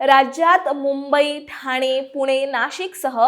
राज्यात मुंबई ठाणे पुणे नाशिकसह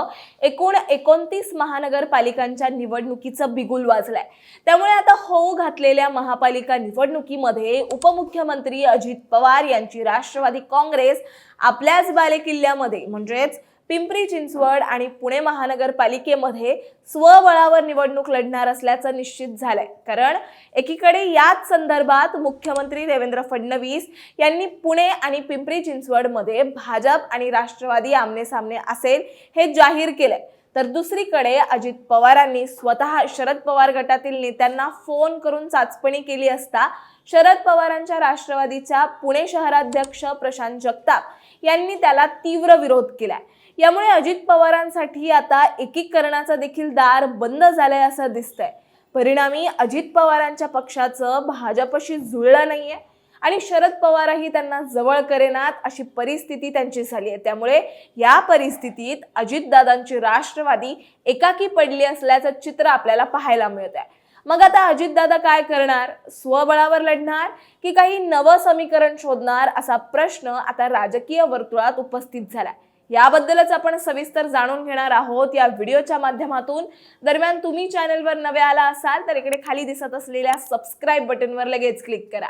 एकूण एकोणतीस महानगरपालिकांच्या निवडणुकीचं बिगुल वाजलंय. त्यामुळे आता होऊ घातलेल्या महापालिका निवडणुकीमध्ये उपमुख्यमंत्री अजित पवार यांची राष्ट्रवादी काँग्रेस आपल्याच बालेकिल्ल्यामध्ये म्हणजेच पिंपरी चिंचवड आणि पुणे महानगरपालिकेमध्ये स्वबळावर निवडणूक लढणार असल्याचं निश्चित झालंय. कारण एकीकडे याच संदर्भात मुख्यमंत्री देवेंद्र फडणवीस यांनी पुणे आणि पिंपरी चिंचवडमध्ये भाजप आणि राष्ट्रवादी आमने सामने असेल हे जाहीर केलंय. तर दुसरीकडे अजित पवारांनी स्वतः शरद पवार गटातील नेत्यांना फोन करून चाचपणी केली असता शरद पवारांच्या राष्ट्रवादीच्या पुणे शहराध्यक्ष प्रशांत जगताप यांनी त्याला तीव्र विरोध केलाय. यामुळे अजित पवारांसाठी आता एकीकरणाचं देखील दार बंद झालंय असं दिसतंय. परिणामी अजित पवारांच्या पक्षाचं भाजपशी जुळलं नाहीये. आणि शरद पवारही त्यांना जवळ करेनात अशी परिस्थिती त्यांची झाली आहे. त्यामुळे या परिस्थितीत अजितदादांची राष्ट्रवादी एकाकी पडली असल्याचं चित्र आपल्याला पाहायला मिळत आहे मग आता अजितदादा काय करणार? स्वबळावर लढणार की काही नवं समीकरण शोधणार असा प्रश्न आता राजकीय वर्तुळात उपस्थित झाला याबद्दलच आपण सविस्तर जाणून घेणार आहोत या व्हिडिओच्या माध्यमातून. दरम्यान तुम्ही चॅनलवर नवे आला असाल तर इकडे खाली दिसत असलेल्या सबस्क्राईब बटनवर लगेच क्लिक करा.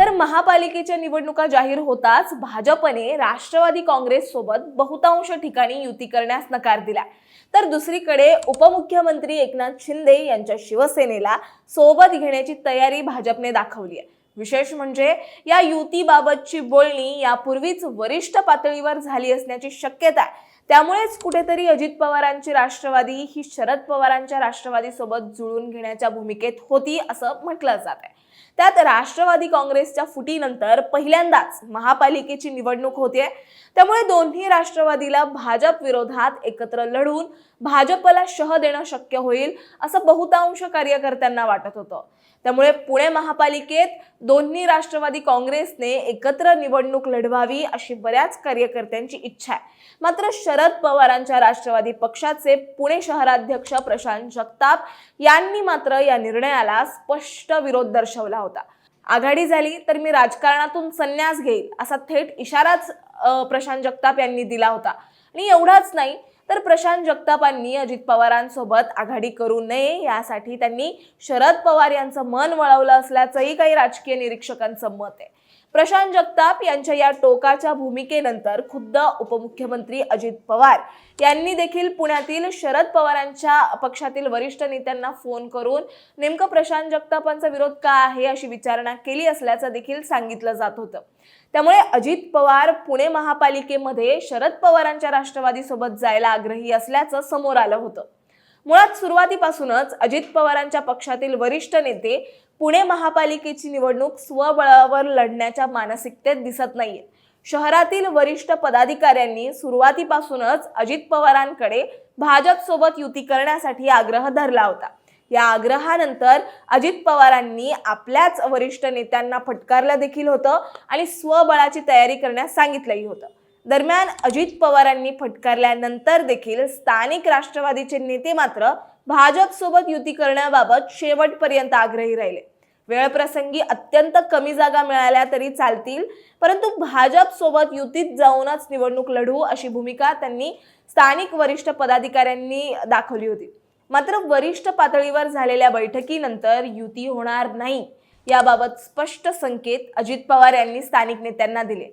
तर महापालिकेच्या निवडणुका जाहीर होताच भाजपने राष्ट्रवादी काँग्रेस सोबत बहुतांश ठिकाणी युती करण्यास नकार दिला. तर दुसरीकडे उपमुख्यमंत्री एकनाथ शिंदे यांच्या शिवसेनेला सोबत घेण्याची तयारी भाजपने दाखवली आहे. विशेष म्हणजे या युतीबाबतची बोलणी यापूर्वीच वरिष्ठ पातळीवर झाली असण्याची शक्यता आहे. त्यामुळेच कुठेतरी अजित पवारांची राष्ट्रवादी ही शरद पवारांच्या राष्ट्रवादीसोबत जुळून घेण्याच्या भूमिकेत होती असं म्हटलं जात आहे. त्यात राष्ट्रवादी काँग्रेसच्या फुटीनंतर पहिल्यांदाच महापालिकेची निवडणूक होते त्यामुळे दोन्ही राष्ट्रवादीला भाजप विरोधात एकत्र लढून भाजपला शह देणं शक्य होईल असं बहुतांश कार्यकर्त्यांना वाटत होतं. त्यामुळे पुणे महापालिकेत दोन्ही राष्ट्रवादी काँग्रेसने एकत्र निवडणूक लढवावी अशी बऱ्याच कार्यकर्त्यांची इच्छा आहे. मात्र शरद पवारांच्या राष्ट्रवादी पक्षाचे पुणे शहराध्यक्ष प्रशांत जगताप यांनी मात्र या निर्णयाला स्पष्ट विरोध दर्शवला. होता. आघाडी झाली तर मी राजकारणातून संन्यास घेईल असा थेट इशाराच प्रशांत जगताप यांनी दिला होता. आणि एवढाच नाही तर प्रशांत जगतापांनी अजित पवारांसोबत आघाडी करू नये यासाठी त्यांनी शरद पवार यांचं मन वळवलं असल्याचंही काही राजकीय निरीक्षकांचं मत आहे. प्रशांत जगताप यांच्या या टोकाच्या भूमिकेनंतर खुद्द उपमुख्यमंत्री अजित पवार यांनी देखील पुण्यातील शरद पवारांच्या पक्षातील वरिष्ठ नेत्यांना फोन करून नेमकं प्रशांत जगतापांचा विरोध का आहे अशी विचारणा केली असल्याचं देखील सांगितलं जात होतं. त्यामुळे अजित पवार पुणे महापालिकेमध्ये शरद पवारांच्या राष्ट्रवादीसोबत जायला आग्रही असल्याचं समोर आलं होतं. मुळात सुरुवातीपासूनच अजित पवारांच्या पक्षातील वरिष्ठ नेते पुणे महापालिकेची निवडणूक स्वबळावर लढण्याच्या मानसिकतेत दिसत नाहीये शहरातील वरिष्ठ पदाधिकाऱ्यांनी सुरुवातीपासूनच अजित पवारांकडे भाजप सोबत युती करण्यासाठी आग्रह धरला होता. या आग्रहानंतर अजित पवारांनी आपल्याच वरिष्ठ नेत्यांना फटकारलं देखील होतं आणि स्वबळाची तयारी करण्यास सांगितलंही होतं. दरम्यान अजित पवारांनी फटकारल्यानंतर देखील स्थानिक राष्ट्रवादीचे नेते मात्र भाजप सोबत युती करण्याबाबत शेवटपर्यंत आग्रही राहिले. वेळप्रसंगी अत्यंत कमी जागा मिळाल्या तरी चालतील परंतु भाजप सोबत युतीत जाऊनच निवडणूक लढवू अशी भूमिका त्यांनी स्थानिक वरिष्ठ पदाधिकाऱ्यांनी दाखवली होती. मात्र वरिष्ठ पातळीवर झालेल्या बैठकीनंतर युती होणार नाही याबाबत स्पष्ट संकेत अजित पवार यांनी स्थानिक नेत्यांना दिले.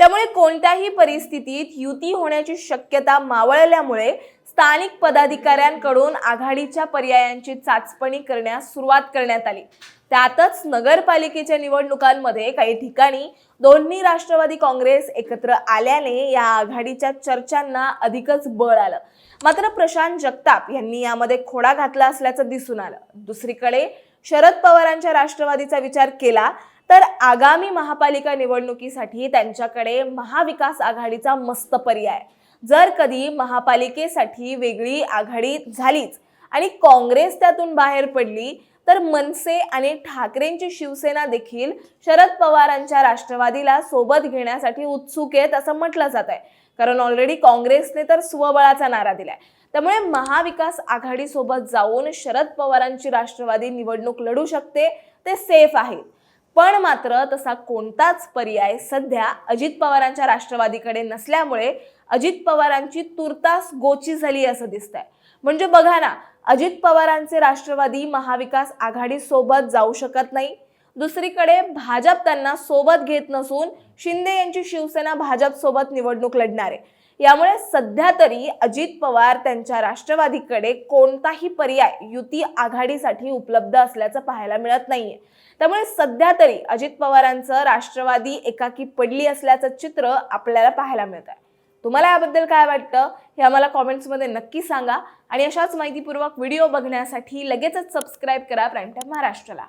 त्यामुळे कोणत्याही परिस्थितीत युती होण्याची शक्यता मावळल्यामुळे स्थानिक पदाधिकाऱ्यांकडून आघाडीच्या पर्यायांची चाचपणी करण्यास सुरुवात करण्यात आली. त्यातच नगरपालिकेच्या निवडणुकांमध्ये काही ठिकाणी दोन्ही राष्ट्रवादी काँग्रेस एकत्र आल्याने या आघाडीच्या चर्चांना अधिकच बळ आलं. मात्र प्रशांत जगताप यांनी यामध्ये खोडा घातला असल्याचं दिसून आलं. दुसरीकडे शरद पवारांच्या राष्ट्रवादीचा विचार केला तर आगामी महापालिका निवडणुकीसाठी त्यांच्याकडे महाविकास आघाडीचा मस्त पर्याय. जर कधी महापालिकेसाठी वेगळी आघाडी झालीच आणि काँग्रेस त्यातून बाहेर पडली तर मनसे आणि ठाकरेंची शिवसेना देखील शरद पवारांच्या राष्ट्रवादीला सोबत घेण्यासाठी उत्सुक आहेत असं म्हटलं जात आहे कारण ऑलरेडी काँग्रेसने तर स्वबळाचा नारा दिलाय. त्यामुळे महाविकास आघाडीसोबत जाऊन शरद पवारांची राष्ट्रवादी निवडणूक लढू शकते ते सेफ आहे. पण मात्र तसा कोणताच पर्याय सध्या अजित पवारांच्या राष्ट्रवादीकडे नसल्यामुळे अजित पवारांची तुर्तास गोची झाली असं दिसतंय. म्हणजे बघा ना अजित पवारांचे राष्ट्रवादी महाविकास आघाडी सोबत जाऊ शकत नाही. दुसरीकडे भाजप त्यांना सोबत घेत नसून शिंदे यांची शिवसेना भाजप सोबत निवडणूक लढणार. आहे यामुळे सध्या तरी अजित पवार त्यांच्या राष्ट्रवादीकडे कोणताही पर्याय युती आघाडीसाठी उपलब्ध असल्याचं पाहायला मिळत नाहीये. त्यामुळे सध्या तरी अजित पवारांचं राष्ट्रवादी एकाकी पडली असल्याचं चित्र आपल्याला पाहायला मिळत आहे तुम्हाला याबद्दल काय वाटतं? हे आम्हाला कॉमेंट्समध्ये नक्की सांगा आणि अशाच माहितीपूर्वक व्हिडिओ बघण्यासाठी लगेचच सबस्क्राईब करा प्राईम टाईम महाराष्ट्राला.